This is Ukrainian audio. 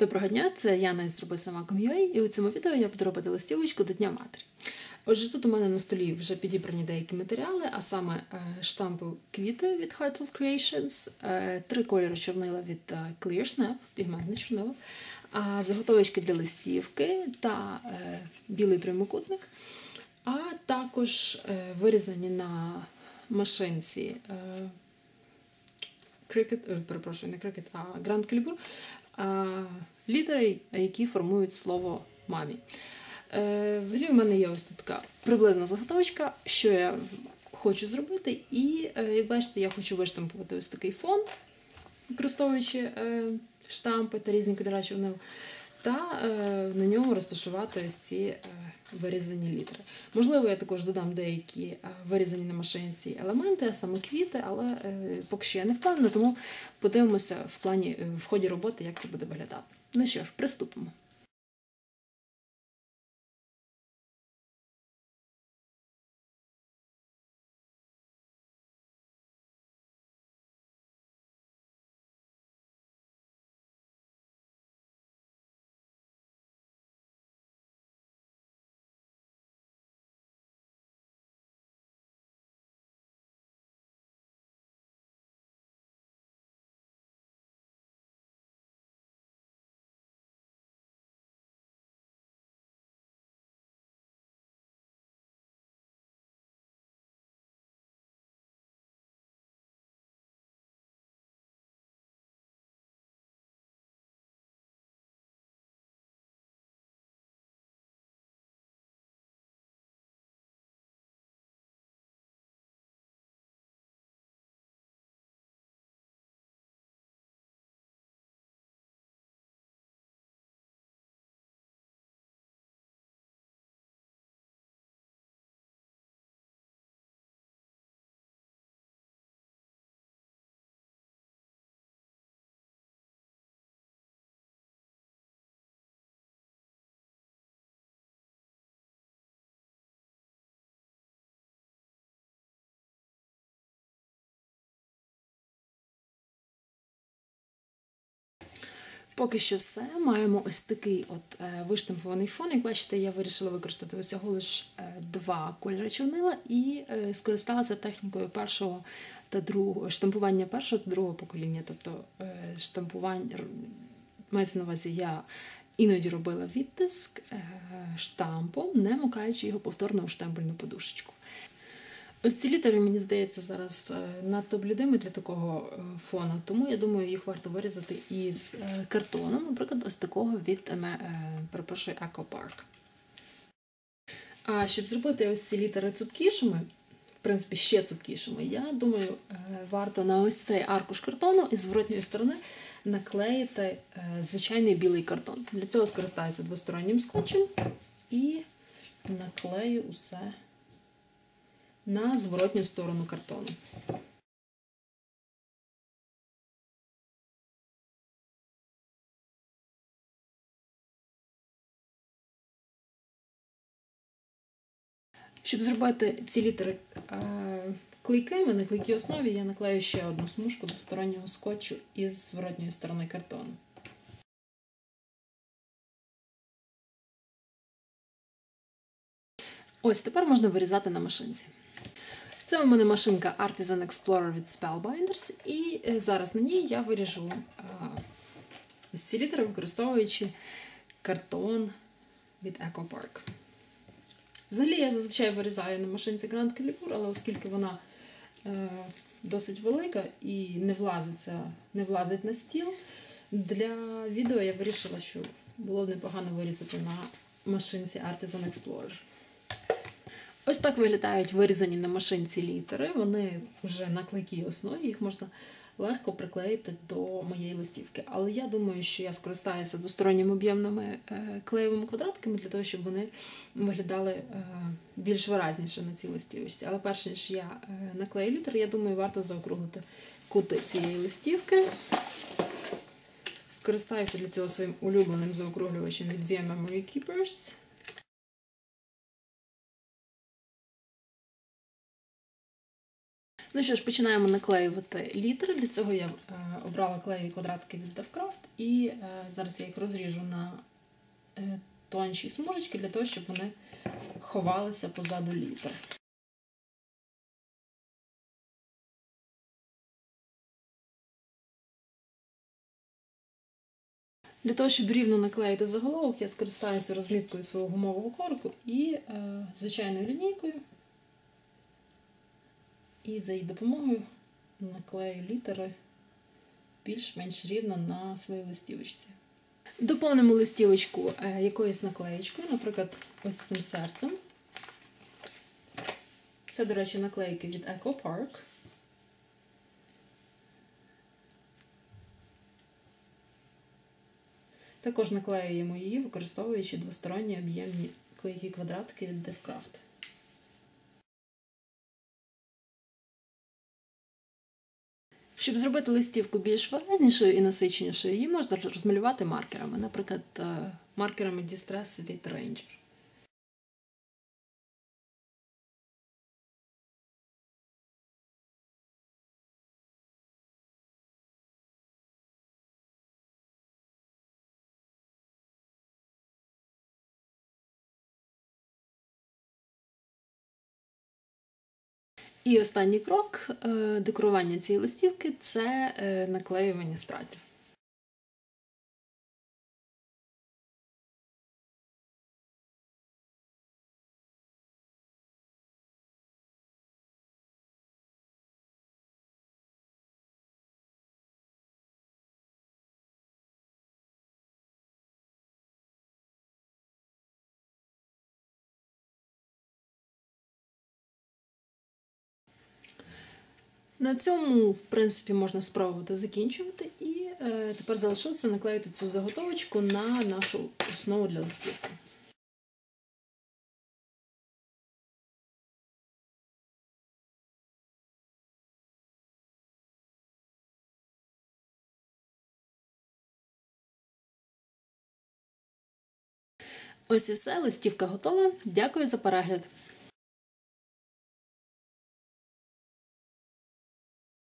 Доброго дня, це Яна із зроби сама.com.ua і у цьому відео я буду робити листівочку до Дня Матері. Отже, тут у мене на столі вже підібрані деякі матеріали, а саме е, штампи квіти від Heartful Creations, е, три кольори чорнила від е, Clear Snap, пігментне чорнило, заготовочки для листівки та білий прямокутник, а також вирізані на машинці. Cricut, перепрошую, не Cricut, а Grand Calibur літери, які формують слово мамі. Е, взагалі, у мене є ось така приблизна заготовочка, що я хочу зробити. І, е, як бачите, я хочу виштампувати ось такий фон, використовуючи е, штампи та різні кольори чорнил, та на ньому розташувати ось ці вирізані літери. Можливо, я також додам деякі вирізані на машинці елементи, а саме квіти, але поки що я не впевнена, тому подивимося в плані в ході роботи, як це буде виглядати. Ну що ж, приступимо. Поки що все. Маємо ось такий от е, виштампований фон. Як бачите, я вирішила використати усього лише два кольори чорнила і е, скористалася технікою першого та другого штампування першого та другого покоління. Тобто е, штампування мається на увазі, я іноді робила відтиск штампом, не мукаючи його повторно у штемпельну подушечку. Ось ці літери, мені здається, зараз е, надто блідими для такого е, фону, тому я думаю, їх варто вирізати із е, картону, наприклад, ось такого від перепрошую, Eco Park. А щоб зробити ось ці літери цупкішими, в принципі, ще цупкішими, я думаю, варто на ось цей аркуш картону із зворотньої сторони наклеїти звичайний білий картон. Для цього скористаюся двостороннім скотчем і наклею усе на зворотню сторону картону. Щоб зробити ці літери клейкими на клейкій основі, я наклею ще одну смужку двостороннього скотчу із зворотньої сторони картону. Ось тепер можна вирізати на машинці. Це у мене машинка Artisan Explorer від Spellbinders, і е, зараз на ній я виріжу ось ці літери, використовуючи картон від EcoPark. Взагалі, я зазвичай вирізаю на машинці Grand Calibur, але оскільки вона е, досить велика і не влазиться, не влазить на стіл, для відео я вирішила, що було б непогано вирізати на машинці Artisan Explorer. Ось так виглядають вирізані на машинці літери. Вони вже на клейкій основі, їх можна легко приклеїти до моєї листівки. Але я думаю, що я скористаюся двосторонніми об'ємними е, клеєвими квадратками для того, щоб вони виглядали е, більш виразніше на цій листівочці. Але перш ніж я е, наклею літери, я думаю, варто заокруглити кути цієї листівки. Скористаюся для цього своїм улюбленим заокруглювачем від VM Memory Keepers. Ну що ж, починаємо наклеювати літери. Для цього я е, обрала клеєві квадратки від DevCraft і е, зараз я їх розріжу на е, тонші смужечки для того, щоб вони ховалися позаду літер. Для того, щоб рівно наклеїти заголовок, я скористаюся розміткою свого гумового корку і звичайною лінійкою. І за її допомогою наклею літери більш-менш рівно на своїй листівочці. Доповнимо листівочку е, якоюсь наклеєчкою, наприклад, ось цим серцем. Це, до речі, наклейки від Eco Park. Також наклеюємо її, використовуючи двосторонні об'ємні клейкі квадратики від DevCraft. Щоб зробити листівку більш виразнішою і насиченішою, її можна розмалювати маркерами, наприклад, е, маркерами Distress від Ranger. І останній крок е, декорування цієї листівки це е, наклеювання стразів. На цьому, в принципі, можна спробувати закінчувати, і е, тепер залишилося наклеїти цю заготовочку на нашу основу для листівки. Ось і все, листівка готова. Дякую за перегляд.